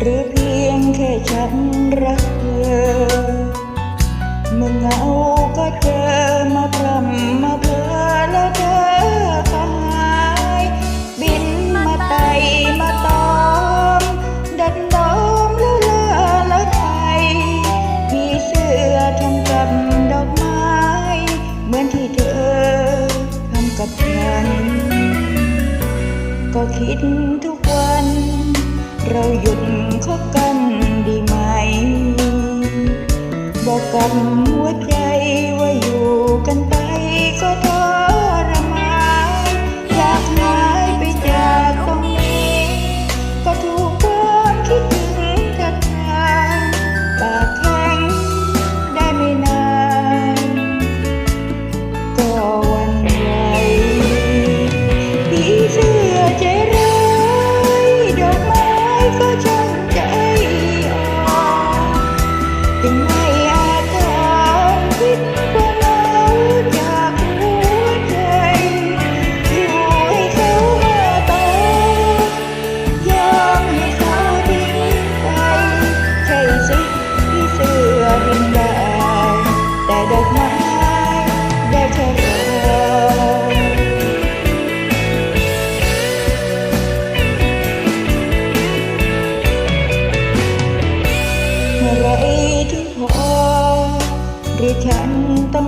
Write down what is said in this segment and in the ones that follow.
หรือเพียงแค่ฉันรักเธอเมื่อเหงาก็เจอมาพร่ำมาเพลอแล้วเธอก็หายบินมาไตมาตอม ดันดอมแล้วเลาแล้วไทยมีเสื้อทำกับดอกไม้ เหมือนที่เธอทำกับฉัน ก็คิดทุกวันเราหยุด คบกันดีไหม บอกกับหัวใจว่าอยู่กันต่อ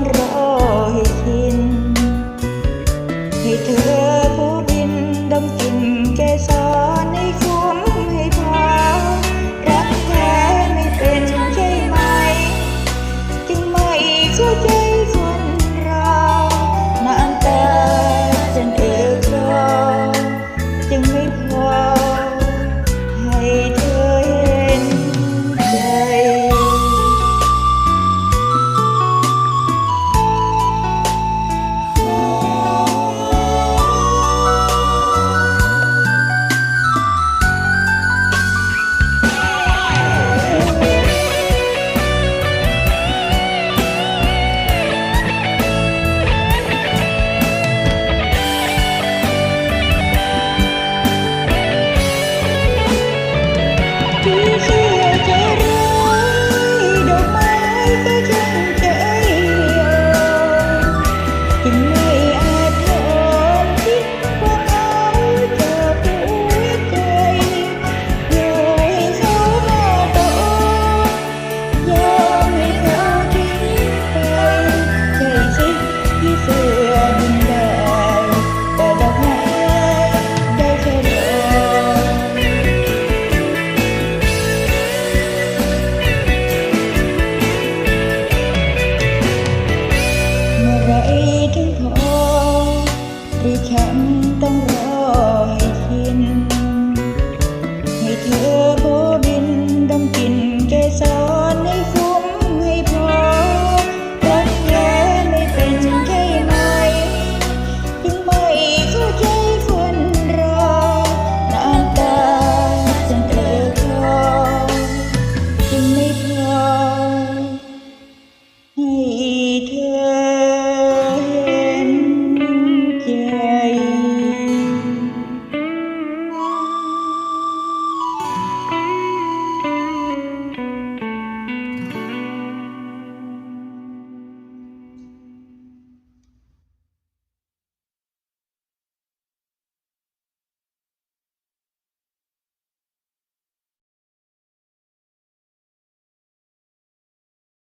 รั kept me